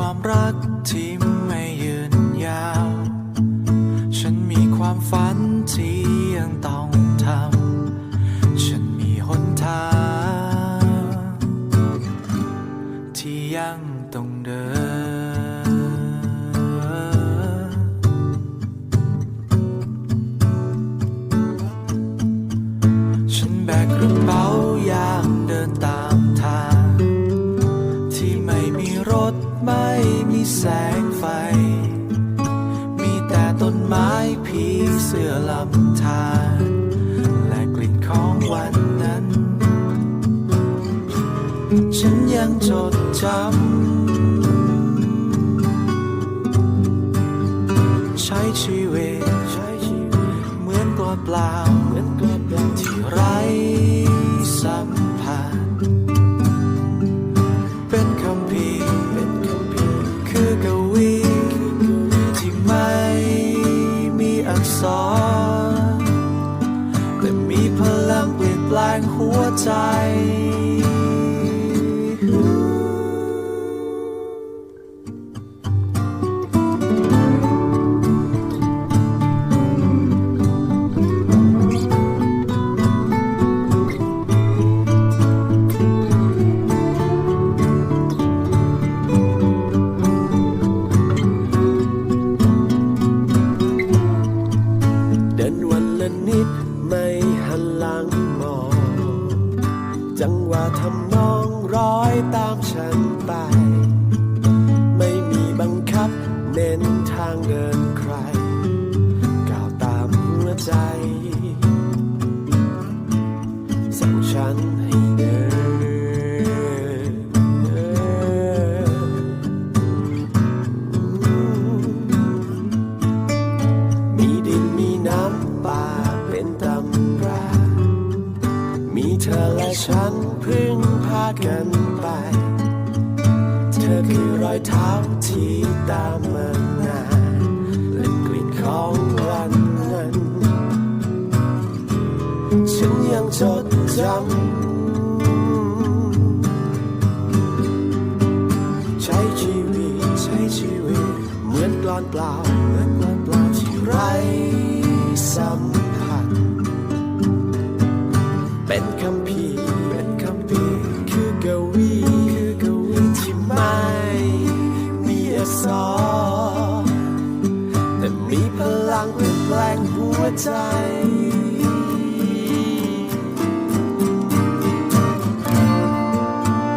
ความรักที่ไม่ยืนยาว ฉันมีความฝันที่ยังต้องทำ ฉันมีหนทางที่ยังต้องเดิน ฉันแบกกระเป๋าย่าง รถไม่มีแสงไฟ มีแต่ต้นไม้ผีเสื้อลำธารและกลิ่นของวันนั้น ฉันยังจดจำใช้ชีวิตใช้ชีวิตเหมือนตัวเปล่า แปลงหัวใจ จังหวะทำนองร้อยตามฉันไป ไม่มีบังคับเน้นทางเดินใคร ก้าวตามหัวใจ สั่งฉันให้เดิน มีดินมีน้ำป่าเป็นตา ธอและฉันพึ่งพากันไป เธอคือรอยเท้าที่ตามมานานและกลิ่นของวันนั้น ฉันยังจดจำ ใช้ชีวิตใช้ชีวิต เหมือนกลอนเปล่าเหมือนกลอนเปล่าที่ไร้สัม ร